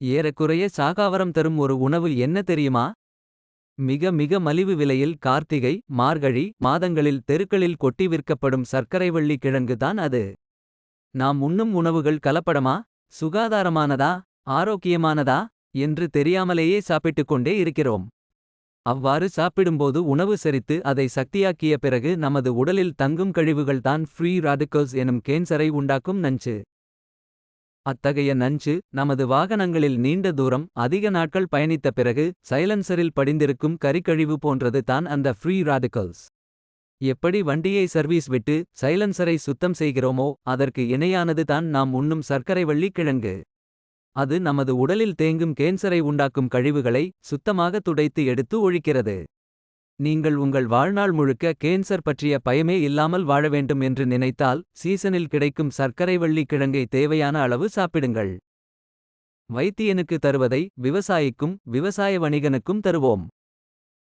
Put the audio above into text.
ஏறக்குறைய சாகாவரம் தரும் ஒரு உணவு என்ன தெரியுமா? மிக மிக மலிவு விலையில் கார்த்திகை மார்கழி மாதங்களில் தெருக்களில் கொட்டி விற்கப்படும் சர்க்கரைவள்ளி கிழங்கு தான் அது. நாம் உண்ணும் உணவுகள் கலப்படமா சுகாதாரமானதா ஆரோக்கியமானதா என்று தெரியாமலேயே சாப்பிட்டுக் கொண்டே இருக்கிறோம். அவ்வாறு சாப்பிடும்போது உணவு செரித்து அதை சக்தியாக்கிய பிறகு நமது உடலில் தங்கும் கழிவுகள் தான் ஃப்ரீ ராடிக்கல்ஸ் எனும் கேன்சரை உண்டாக்கும் நஞ்சு. அத்தகைய நஞ்சு நமது வாகனங்களில் நீண்ட தூரம் அதிக நாட்கள் பயணித்த பிறகு சைலன்சரில் படிந்திருக்கும் கரிக்கழிவு போன்றது தான் அந்த ஃப்ரீ ராடிக்கல்ஸ். எப்படி வண்டியை சர்வீஸ் விட்டு சைலன்சரை சுத்தம் செய்கிறோமோ அதற்கு இணையானது தான் நாம் உண்ணும் சர்க்கரை வள்ளி கிழங்கு. அது நமது உடலில் தேங்கும் கேன்சரை உண்டாக்கும் கழிவுகளை சுத்தமாக துடைத்து எடுத்து ஒழிக்கிறது. நீங்கள் உங்கள் வாழ்நாள் முழுக்க கேன்சர் பற்றிய பயமே இல்லாமல் வாழ வேண்டும் என்று நினைத்தால் சீசனில் கிடைக்கும் சர்க்கரைவள்ளி கிழங்கை தேவையான அளவு சாப்பிடுங்கள். வைத்தியனுக்கு தருவதை விவசாயிக்கும் விவசாய வணிகனுக்கும் தருவோம்.